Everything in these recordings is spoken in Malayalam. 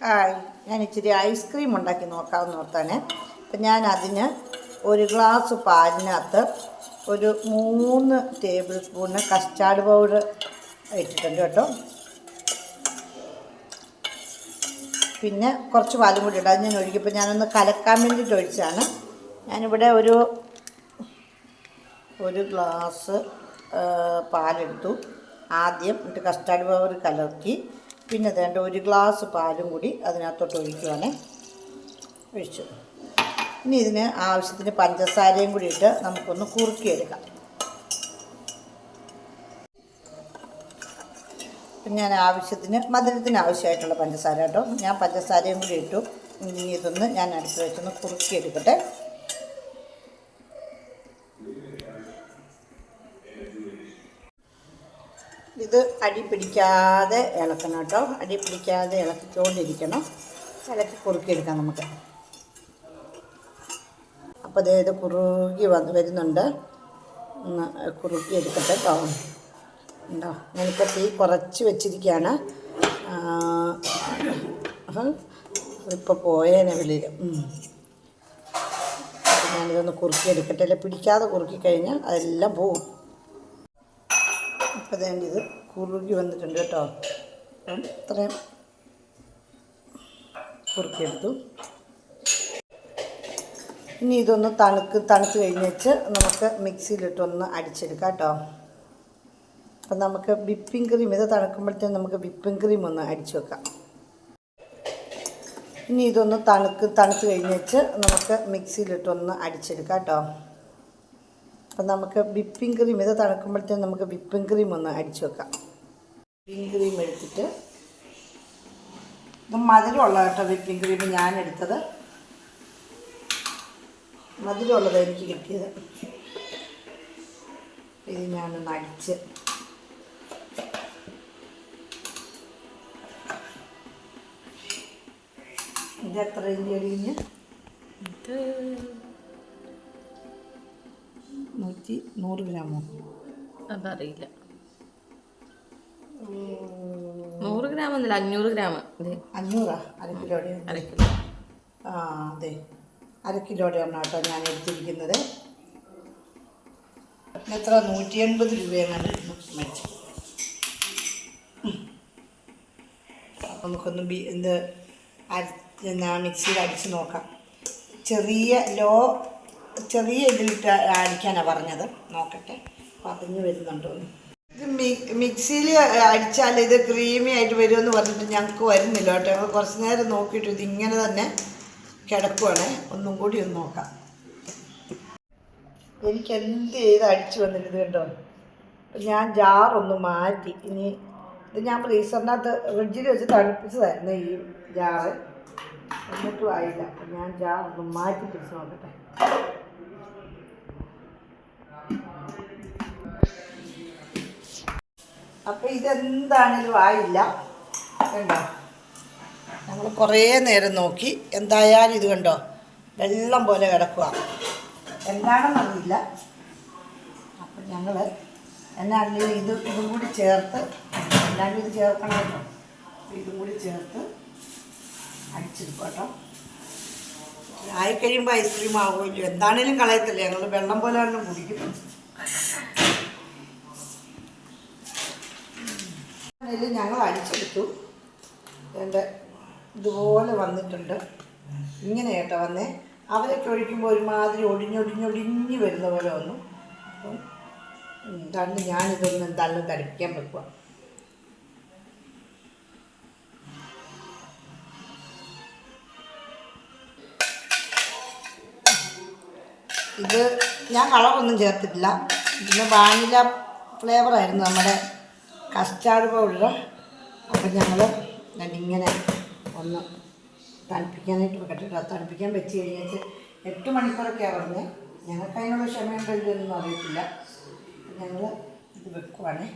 ഹായ് ഞാൻ ഇച്ചിരി ഐസ്ക്രീം ഉണ്ടാക്കി നോക്കാമെന്ന് ഓർത്താനേ അപ്പം ഞാൻ അതിന് ഒരു ഗ്ലാസ് പാലിനകത്ത് ഒരു മൂന്ന് ടേബിൾ സ്പൂണ് കസ്റ്റാർഡ് പൗഡർ ഇട്ടിട്ടുണ്ട് കേട്ടോ. പിന്നെ കുറച്ച് പാലും കൂടി അത് ഞാൻ ഒഴിക്കുമ്പോൾ ഞാനൊന്ന് കലക്കാൻ വേണ്ടിയിട്ട് ഒഴിച്ചാണ്. ഞാനിവിടെ ഒരു ഒരു ഗ്ലാസ് പാലെടുത്തു. ആദ്യം എന്നിട്ട് കസ്റ്റാർഡ് പൗഡർ കലർത്തി പിന്നെ വേണ്ട ഒരു ഗ്ലാസ് പാലും കൂടി അതിനകത്തോട്ട് ഒഴിക്കുവാണേ. ഒഴിച്ചു. ഇനി ഇതിന് ആവശ്യത്തിന് പഞ്ചസാരയും കൂടി ഇട്ട് നമുക്കൊന്ന് കുറുക്കിയെടുക്കാം. പിന്നെ ഞാൻ ആവശ്യത്തിന് മധുരത്തിന് ആവശ്യമായിട്ടുള്ള പഞ്ചസാര കേട്ടോ. ഞാൻ പഞ്ചസാരയും കൂടി ഇട്ടു. ഇനി ഇതൊന്ന് ഞാൻ അടുത്ത് വെച്ചൊന്ന് കുറുക്കിയെടുക്കട്ടെ. ഇത് അടി പിടിക്കാതെ ഇളക്കണം കേട്ടോ. അടി പിടിക്കാതെ ഇളക്കിക്കൊണ്ടിരിക്കണം. ഇളക്കി കുറുക്കിയെടുക്കാം നമുക്ക്. അപ്പോൾ ദേ ഇത് കുറുകി വന്ന് വരുന്നുണ്ട്. ഒന്ന് കുറുക്കി എടുക്കട്ടെ കേട്ടോ. ഉണ്ടോ? ഞാനിപ്പോൾ തീ കുറച്ച് വെച്ചിരിക്കുകയാണ്. ഇപ്പോൾ പോയേനെ വെളിയിൽ ഞാനിതൊന്ന് കുറുക്കിയെടുക്കട്ടെ അല്ലെ പിടിക്കാതെ കുറുക്കി കഴിഞ്ഞാൽ അതെല്ലാം പോവും. അപ്പോൾ ഇത് കുറുകി വന്നിട്ടുണ്ട് കേട്ടോ. അപ്പം ഇത്രയും കുറുക്കിയെടുത്തു. ഇനി ഇതൊന്ന് തണുക്ക് തണുത്ത് കഴിഞ്ഞിട്ട് നമുക്ക് മിക്സിയിലിട്ടൊന്ന് അടിച്ചെടുക്കാം കേട്ടോ. അപ്പം നമുക്ക് വിപ്പിംഗ് ക്രീം ഇത് തണുക്കുമ്പോഴത്തേക്കും നമുക്ക് വിപ്പിംഗ് ക്രീം ഒന്ന് അടിച്ചു വെക്കാം. ഇനി ഇതൊന്ന് തണുക്ക് തണുത്ത് കഴിഞ്ഞിട്ട് നമുക്ക് മിക്സിയിലിട്ടൊന്ന് അടിച്ചെടുക്കാം കേട്ടോ. അപ്പം നമുക്ക് വിപ്പിംഗ് ക്രീം ഇത് തണുക്കുമ്പോഴത്തേക്കും നമുക്ക് വിപ്പിംഗ് ക്രീം ഒന്ന് അടിച്ചു വെക്കാം. വിപ്പിംഗ് ക്രീം എടുത്തിട്ട് ഇത് മധുരമുള്ള കേട്ടോ വിപ്പിംഗ് ക്രീം ഞാൻ എടുത്തത്. മധുരമുള്ളത് എനിക്ക് കിട്ടിയത്. ഇത് ഞാനൊന്ന് അടിച്ച് ഇത് എത്ര ഇഞ്ചി അടിഞ്ഞ് ഇത് നൂറ്റി നൂറ് ഗ്രാമോ അതറിയില്ല. നൂറ് ഗ്രാം ഒന്നുമില്ല അഞ്ഞൂറ് ഗ്രാം. അഞ്ഞൂറാ? അര കിലോയുടെ അര കിലോ. ആ അതെ. അര കിലോയുടെയാണ് കേട്ടോ ഞാൻ എടുത്തിരിക്കുന്നത്. എത്ര? നൂറ്റി എൺപത് രൂപയാണ് മേടിച്ചു അപ്പം നമുക്കൊന്ന് ബി എന്ത് അര മിക്സിയിൽ അടിച്ച് നോക്കാം. ചെറിയ ലോ ചെറിയ ഇതിലിട്ട് അടിക്കാനാണ് പറഞ്ഞത്. നോക്കട്ടെ. പതിഞ്ഞ് വരുന്നുണ്ടോ. ഇത് മിക്സിയിൽ അടിച്ചാൽ ഇത് ക്രീമി ആയിട്ട് വരുമെന്ന് പറഞ്ഞിട്ട് ഞങ്ങൾക്ക് വരുന്നില്ല കേട്ടോ. ഞങ്ങൾ കുറച്ച് നേരം നോക്കിയിട്ട് ഇത് ഇങ്ങനെ തന്നെ കിടക്കുവാണ്. ഒന്നും കൂടി ഒന്ന് നോക്കാം. എനിക്ക് എന്ത് ചെയ്ത് അടിച്ചു വന്നിട്ട് ഇത് കണ്ടോ? ഞാൻ ജാറൊന്ന് മാറ്റി. ഇനി ഇത് ഞാൻ ഫ്രീസറിനകത്ത് ഫ്രിഡ്ജിൽ വെച്ച് തണുപ്പിച്ചതായിരുന്നു ഈ ജാറ് എന്നിട്ടും ആയില്ല. ഞാൻ ജാറൊന്ന് മാറ്റി പിടിച്ച് നോക്കട്ടെ. അപ്പം ഇതെന്താണേലും ആയില്ല. കണ്ടോ? നമ്മൾ കുറേ നേരം നോക്കി. എന്തായാലും ഇത് കണ്ടോ? വെള്ളം പോലെ കിടക്കുക എന്താണെന്നറിയില്ല അപ്പം ഞങ്ങൾ എന്നാണെങ്കിലും ഇത് ഇതും കൂടി ചേർത്ത് എല്ലാവരും ഇത് ചേർക്കണമല്ലോ ഇതും കൂടി ചേർത്ത് അടിച്ചെടുക്കും ആയിക്കഴിയുമ്പോൾ ഐസ്ക്രീം ആവുമല്ലോ. എന്താണേലും കളയത്തില്ല? ഞങ്ങൾ വെള്ളം പോലെ തന്നെ കുടിക്കും. അതിൽ ഞങ്ങൾ അടിച്ചെടുത്തു. എന്റെ ഇതുപോലെ വന്നിട്ടുണ്ട്. ഇങ്ങനെ കേട്ടോ വന്നേ. അവരൊക്കെ ഒഴിക്കുമ്പോൾ ഒരുമാതിരി ഒടിഞ്ഞൊടിഞ്ഞൊടിഞ്ഞ് വരുന്ന പോലെ വന്നു. അപ്പം തണ്ട് ഞാനിതൊന്ന് തള്ളി തടിക്കാൻ വെക്കുക. ഇത് ഞാൻ കളറൊന്നും ചേർത്തിട്ടില്ല. പിന്നെ വാനില ഫ്ലേവറായിരുന്നു നമ്മുടെ കസ്റ്റാർഡ് പൗഡർ അപ്പം ഞങ്ങൾ ഇങ്ങനെ ഒന്ന് തണുപ്പിക്കാനായിട്ട് വെക്കട്ടെ. കേട്ടോ തണുപ്പിക്കാൻ വെച്ച് കഴിഞ്ഞാൽ എട്ട് മണിക്കൂറൊക്കെയാണ് പറഞ്ഞത് ഞങ്ങൾക്ക് അതിനുള്ള ക്ഷമയുണ്ടോ ഇതൊന്നും അറിയത്തില്ല. ഞങ്ങൾ ഇത് വെക്കുവാണേ.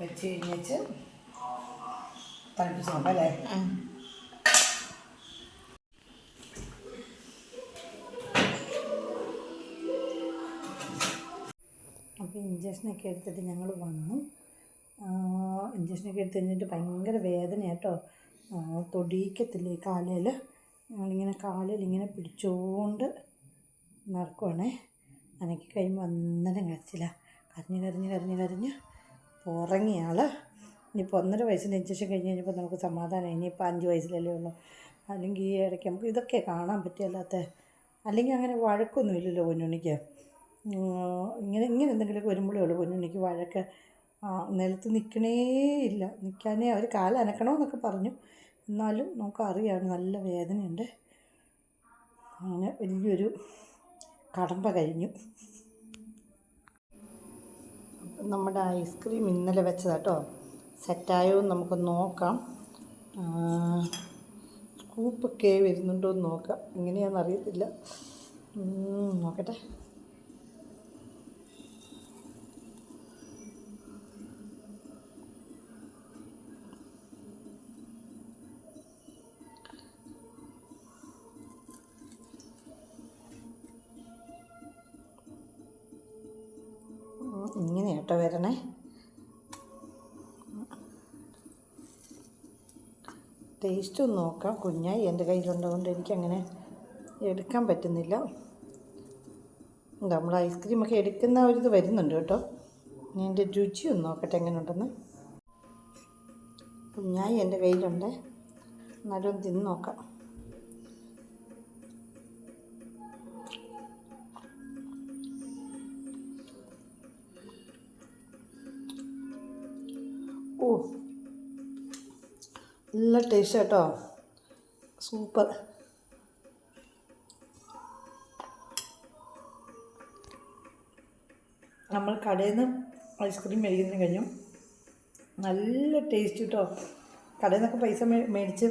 വെച്ച് കഴിഞ്ഞേച്ച് തണുപ്പിച്ച് നോക്കാം അല്ലേ? അപ്പോൾ ഇഞ്ചക്ഷനൊക്കെ എടുത്തിട്ട് ഞങ്ങൾ വന്നു. ഇഞ്ചക്ഷനൊക്കെ എടുത്ത് കഴിഞ്ഞിട്ട് ഭയങ്കര വേദന കേട്ടോ തൊടിയിക്കത്തില്ലേ കാലയിൽ ഞങ്ങളിങ്ങനെ കാലിൽ ഇങ്ങനെ പിടിച്ചുകൊണ്ട് നടക്കുവാണേ. അനക്കി കഴിയുമ്പോൾ അന്നേരം കരച്ചില്ല കരഞ്ഞ് കരഞ്ഞ് കരഞ്ഞ് കരഞ്ഞ് ഉറങ്ങിയ ഇനിയിപ്പോൾ ഒന്നര വയസ്സിന് ഇഞ്ചക്ഷൻ കഴിഞ്ഞ് കഴിഞ്ഞപ്പോൾ നമുക്ക് സമാധാനം ഇനിയിപ്പോൾ അഞ്ച് വയസ്സിലല്ലേ ഉള്ളൂ. അല്ലെങ്കിൽ ഈ ഇടയ്ക്ക് നമുക്ക് ഇതൊക്കെ കാണാൻ പറ്റിയല്ലാത്ത. അല്ലെങ്കിൽ അങ്ങനെ വഴക്കൊന്നും ഇല്ലല്ലോ പൊന്നുണ്ണിക്ക്. ഉം, ഇങ്ങനെ ഇങ്ങനെ എന്തെങ്കിലുമൊക്കെ വരുമ്പോഴേ ഉള്ളൂ പൊന്നുണ്ണിക്ക് വഴക്ക്. ആ, നിലത്ത് നിൽക്കണേ ഇല്ല നിൽക്കാനേ അവർ കാലനക്കണമെന്നൊക്കെ പറഞ്ഞു. എന്നാലും നമുക്കറിയാം നല്ല വേദനയുണ്ട്. അങ്ങനെ വലിയൊരു കടമ്പ കഴിഞ്ഞു. നമ്മുടെ ഐസ്ക്രീം ഇന്നലെ വെച്ചതാട്ടോ സെറ്റായോ നമുക്ക് നോക്കാം. സ്കൂപ്പൊക്കെ വരുന്നുണ്ടോ എന്ന് നോക്കാം. എങ്ങനെയാണെന്ന് അറിയത്തില്ല. നോക്കട്ടെ. ഇങ്ങനെ കേട്ടോ വരണേ. ടേസ്റ്റ് ഒന്ന് നോക്കാം. കുഞ്ഞായി എന്റെ കയ്യിലുണ്ടതുകൊണ്ട് എനിക്കങ്ങനെ എടുക്കാൻ പറ്റുന്നില്ല. നമ്മൾ ഐസ്ക്രീമൊക്കെ എടുക്കുന്ന ഒരിത് വരുന്നുണ്ട് കേട്ടോ. എന്റെ രുചി ഒന്ന് നോക്കട്ടെ എങ്ങനെ ഉണ്ടെന്ന് കുഞ്ഞായി എന്റെ കയ്യിലുണ്ട്. എന്നാലും തിന്ന് നോക്കാം. ഓ നല്ല ടേസ്റ്റ് കേട്ടോ സൂപ്പർ നമ്മൾ കടയിൽ നിന്ന് ഐസ്ക്രീം മേടിക്കുന്നതിന് കഴിഞ്ഞു. നല്ല ടേസ്റ്റ് കേട്ടോ കടയിൽ നിന്നൊക്കെ പൈസ മേടിച്ച്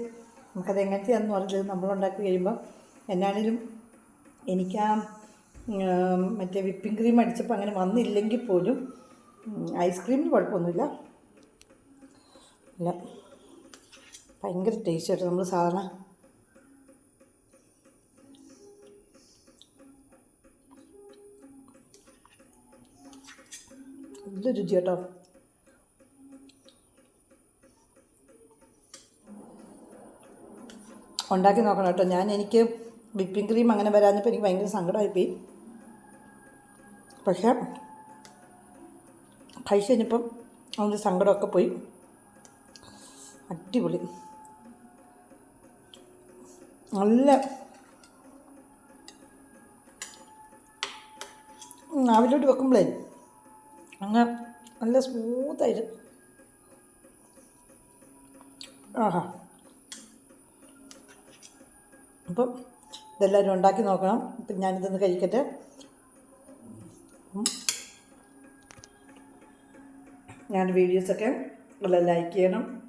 നമുക്കത് എങ്ങനത്തെയാണെന്ന് പറഞ്ഞത് നമ്മളുണ്ടാക്കി കഴിയുമ്പോൾ എന്നാണേലും എനിക്ക് ആ മറ്റേ വിപ്പിംഗ് ക്രീം അടിച്ചപ്പോൾ അങ്ങനെ വന്നില്ലെങ്കിൽ പോലും ഐസ്ക്രീമിന് കുഴപ്പമൊന്നുമില്ല. അല്ല ഭയങ്കര ടേസ്റ്റ് ആയിട്ട് നമ്മൾ സാധാരണ നല്ല രുചി കേട്ടോ. ഉണ്ടാക്കി നോക്കണം കേട്ടോ. ഞാൻ എനിക്ക് വിപ്പിംഗ് ക്രീം അങ്ങനെ വരാഞ്ഞപ്പോൾ എനിക്ക് ഭയങ്കര സങ്കടമായിപ്പോയി പക്ഷേ കഴിച്ച് കഴിഞ്ഞപ്പം അതിന്റെ സങ്കടമൊക്കെ പോയി. അടിപൊളി. നല്ല നാവിലോട്ട് വെക്കുമ്പോഴേ അങ്ങ് നല്ല സ്മൂത്തായിട്ട്. ആഹാ. അപ്പം ഇതെല്ലാവരും ഉണ്ടാക്കി നോക്കണം. ഇപ്പം ഞാനിതൊന്ന് കഴിക്കട്ടെ. ഞാൻ വീഡിയോസൊക്കെ നല്ല ലൈക്ക് ചെയ്യണം.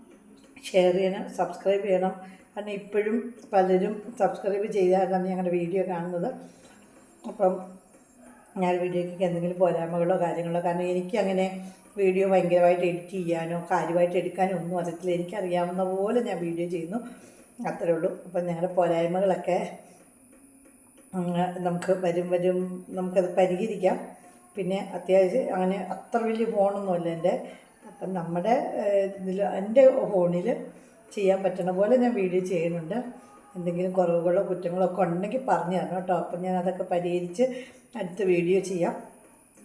ഷെയർ ചെയ്യണം സബ്സ്ക്രൈബ് ചെയ്യണം. കാരണം ഇപ്പോഴും പലരും സബ്സ്ക്രൈബ് ചെയ്താലാണ് ഞങ്ങളുടെ വീഡിയോ കാണുന്നത്. അപ്പം ഞാൻ വീഡിയോയ്ക്ക് എന്തെങ്കിലും പോരായ്മകളോ കാര്യങ്ങളോ കാരണം എനിക്ക് അങ്ങനെ വീഡിയോ ഭയങ്കരമായിട്ട് എഡിറ്റ് ചെയ്യാനോ കാര്യമായിട്ട് എടുക്കാനോ ഒന്നും അറിയത്തില്ല എനിക്കറിയാവുന്ന പോലെ ഞാൻ വീഡിയോ ചെയ്യുന്നു. അത്രേ ഉള്ളൂ. അപ്പം ഞങ്ങളുടെ പോരായ്മകളൊക്കെ നമുക്ക് വരും വരും നമുക്കത് പരിഹരിക്കാം. പിന്നെ അത്യാവശ്യം അങ്ങനെ അത്ര വലിയ ഫോണൊന്നുമല്ല എന്റെ. അപ്പം നമ്മുടെ ഇതിൽ എന്റെ ഫോണിൽ ചെയ്യാൻ പറ്റണ പോലെ ഞാൻ വീഡിയോ ചെയ്യുന്നുണ്ട്. എന്തെങ്കിലും കുറവുകളോ കുറ്റങ്ങളോ ഒക്കെ ഉണ്ടെങ്കിൽ പറഞ്ഞു തരണം കേട്ടോ. അപ്പം ഞാൻ അതൊക്കെ പരിഹരിച്ച് അടുത്ത വീഡിയോ ചെയ്യാം.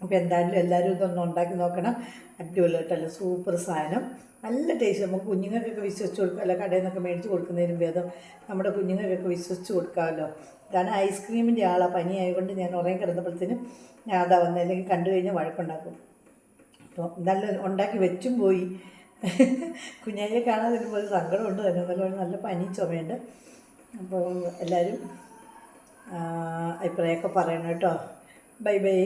അപ്പോൾ എന്തായാലും എല്ലാവരും ഇതൊന്ന് ഉണ്ടാക്കി നോക്കണം. അടിപൊളിയായിട്ടല്ല സൂപ്പർ സാധനം. നല്ല ടേസ്റ്റ്. നമുക്ക് കുഞ്ഞുങ്ങൾക്കൊക്കെ വിശ്വസിച്ച് കൊടുക്കുക അല്ല കടയിൽ നിന്നൊക്കെ മേടിച്ച് കൊടുക്കുന്നതിനും ഭേദം. നമ്മുടെ കുഞ്ഞുങ്ങൾക്കൊക്കെ വിശ്വസിച്ച് കൊടുക്കാമല്ലോ. ഇതാണ് ഐസ്ക്രീമിന്റെ ആളാണ് പനിയായതുകൊണ്ട് ഞാൻ ഉറങ്ങി കിടന്നപ്പോഴത്തേനും ഞാൻ അതാ വന്നത് അല്ലെങ്കിൽ കണ്ടു കഴിഞ്ഞാൽ വഴക്കുണ്ടാക്കും. അപ്പോൾ നല്ല ഉണ്ടാക്കി വെച്ചും പോയി. കുഞ്ഞായിയെ കാണാൻ വരുമ്പോൾ സങ്കടമുണ്ട് തന്നെ നല്ലോണം നല്ല പനി ചുമയുണ്ട്. അപ്പോൾ എല്ലാവരും അഭിപ്രായമൊക്കെ പറയണം കേട്ടോ. Bye bye.